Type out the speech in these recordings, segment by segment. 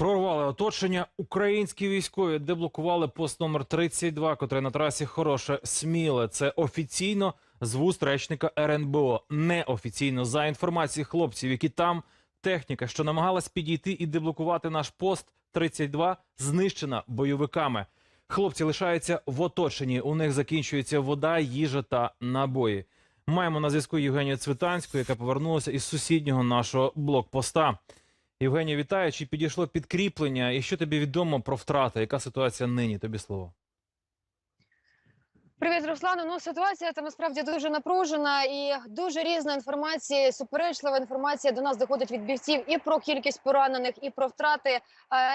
Прорвали оточення. Українські військові деблокували пост номер 32, котрий на трасі хороше сміле. Це офіційно з вуст речника РНБО. Неофіційно за інформацією хлопців, які там техніка, що намагалась підійти і деблокувати наш пост 32, знищена бойовиками. Хлопці лишаються в оточенні. У них закінчується вода, їжа та набої. Маємо на зв'язку Євгенію Цвітанську, яка повернулася із сусіднього нашого блокпоста. Євгенія, вітаю. Чи підійшло підкріплення? І що тобі відомо про втрати? Яка ситуація нині? Тобі слово. Привіт, Руслану. Ну ситуація там насправді дуже напружена і дуже різна інформація, суперечлива інформація до нас доходить від бійців і про кількість поранених, і про втрати. Е,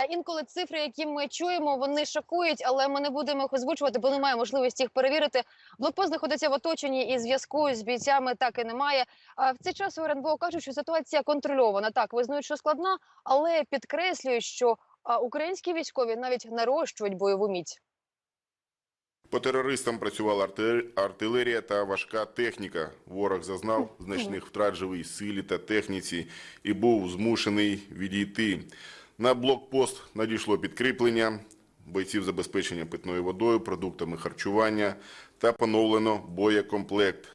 інколи цифри, які ми чуємо, вони шокують, але ми не будемо їх озвучувати, бо немає можливості їх перевірити. Блокпост знаходиться в оточенні і зв'язку з бійцями так і немає. А в цей час у РНБО кажуть, що ситуація контрольована. Так визнають, що складна, але підкреслюють, що українські військові навіть нарощують бойову міць. По терористам працювала артилерія та важка техніка. Ворог зазнав значних втрат живій силі та техніці і був змушений відійти. На блокпост надійшло підкріплення бойців забезпечення питною водою, продуктами харчування та поновлено боєкомплект.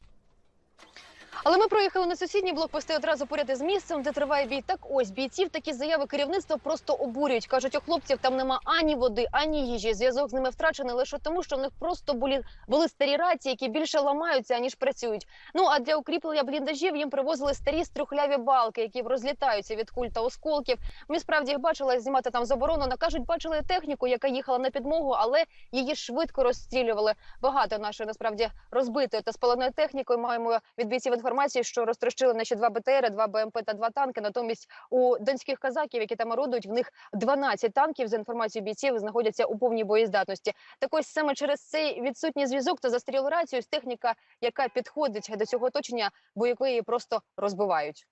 Але ми проїхали на сусідній блокпости одразу поряд із місцем, де триває бій. Так ось бійців такі заяви керівництва просто обурюють. кажуть, у хлопців там нема ані води, ані їжі. Зв'язок з ними втрачений лише тому, що в них просто були, були старі рації, які більше ламаються аніж працюють. Ну а для укріплення бліндажів їм привозили старі стрюхляві балки, які розлітаються від куль та осколків. Ми справді їх бачили, знімати там заборонено. Кажуть, бачили техніку, яка їхала на підмогу, але її швидко розстрілювали. Багато нашої насправді розбитої та спаленої технікою маємо від бійців інформацію, що розтрощили наші два БТРи, два БМП та два танки. Натомість у донських казаків, які там орудують, в них 12 танків за інформацією бійців знаходяться у повній боєздатності. Так ось саме через цей відсутній зв'язок та застрілу рацію з техніка, яка підходить до цього оточення, бойовики її просто розбивають.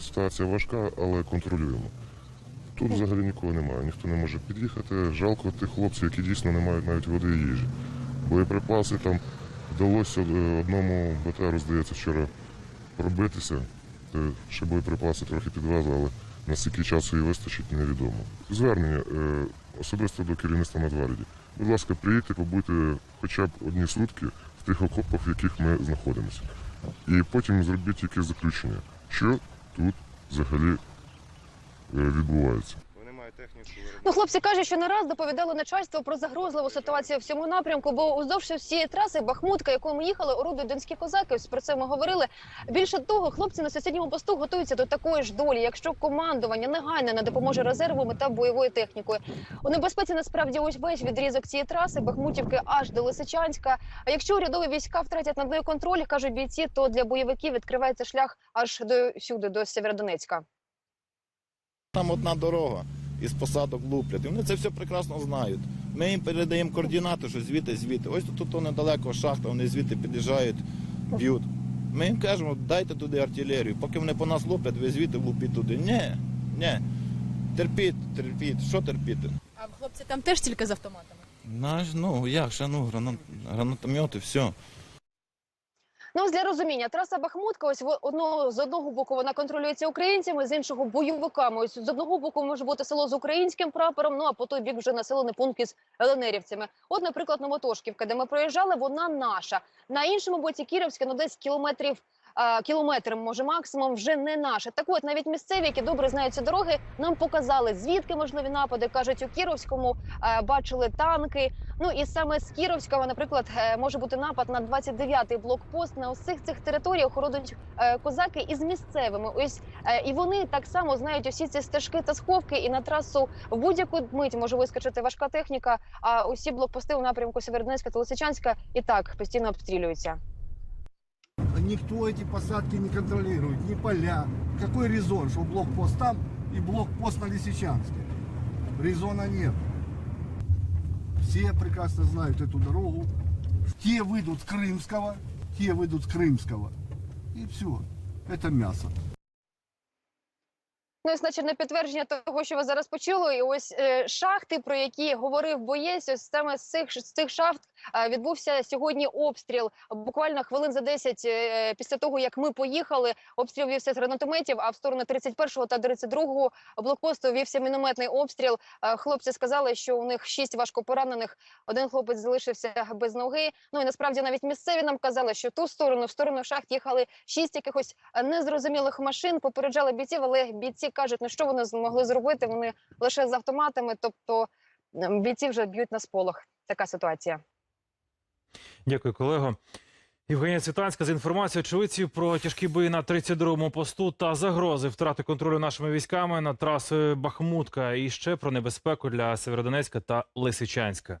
Ситуація важка, але контролюємо. Тут взагалі нікого немає, ніхто не може під'їхати. Жалко тих хлопців, які дійсно не мають навіть води і їжі. Боєприпаси там вдалося е, одному БТРу, здається, вчора пробитися. Ще боєприпаси трохи підвезли, але наскільки часу їй вистачить, невідомо. Звернення е, особисто до керівництва Нацгвардії. Будь ласка, приїдьте, побудьте хоча б одні сутки в тих окопах, в яких ми знаходимося. І потім зробіть якесь заключення, що тут взагалі е, відбувається. Техніку. Ну, хлопці кажуть, що не раз доповідали начальство про загрозливу ситуацію в цьому напрямку, бо уздовж всієї траси Бахмутка, якою ми їхали, орудують донські козаки. Ось Про це ми говорили. Більше того, хлопці на сусідньому посту готуються до такої ж долі, якщо командування негайно не допоможе резервами та бойовою технікою. У небезпеці насправді ось весь відрізок цієї траси Бахмутівки аж до Лисичанська. А якщо урядові війська втратять над нею контроль, кажуть бійці, то для бойовиків відкривається шлях аж до сюди, до Сєвєродонецька. Там одна дорога із посадок луплять. І вони це все прекрасно знають. Ми їм передаємо координати, що звідти, звідти. Ось тут, тут недалеко шахта, вони звідти під'їжджають, б'ють. Ми їм кажемо, дайте туди артилерію. Поки вони по нас луплять, ви звідти лупіть туди. Ні, ні. Терпіть, терпіть. Що терпіти? А хлопці там теж тільки з автоматами. Наш, ну як ще ну, гранат, гранатомети, все. Ну, для розуміння, траса Бахмутка, ось одного з одного боку вона контролюється українцями, з іншого бойовиками. Ось з одного боку може бути село з українським прапором. Ну а по той бік вже населений пункт із ЛНРівцями. От, наприклад, Новотошківка, де ми проїжджали, вона наша. На іншому боці Кіровська, ну десь кілометрів. А, Кілометр, може, максимум вже не наше. Так от навіть місцеві, які добре знають ці дороги, нам показали звідки можливі напади. кажуть, у Кіровському е, бачили танки. Ну і саме з Кіровського, наприклад, е, може бути напад на 29-й блокпост. На усіх цих територіях орудують е, козаки із місцевими. Ось е, і вони так само знають усі ці стежки та сховки. І на трасу в будь-яку мить може вискочити важка техніка. А усі блокпости у напрямку Сєвєродонецька та Лисичанська і так постійно обстрілюються. Никто эти посадки не контролирует, ни поля. Какой резон, что блокпост там и блокпост на Лисичанске? Резона нет. Все прекрасно знают эту дорогу. Те выйдут с Крымского, те выйдут с Крымского. И все. Это мясо. Ну, значить, на підтвердження того, що ви зараз почули, і ось е, шахти, про які говорив боєць, ось саме з цих з цих шахт е, відбувся сьогодні обстріл. Буквально хвилин за 10 е, після того, як ми поїхали, обстріл вівся з гранатометів. А в сторону 31-го та 32-го блокпосту вівся мінометний обстріл. Е, хлопці сказали, що у них шість важкопоранених. Один хлопець залишився без ноги. Ну і насправді навіть місцеві нам казали, що ту сторону, в сторону шахт їхали шість якихось е, незрозумілих машин. Попереджали бійців, але бійці кажуть, ну що вони змогли зробити? Вони лише з автоматами, тобто ем, бійці вже б'ють на сполох. Така ситуація. Дякую, колего. Євгенія Цвітанська з інформацією очевидців про тяжкі бої на 32-му посту та загрози втрати контролю нашими військами над трасою Бахмутка. І ще про небезпеку для Северодонецька та Лисичанська.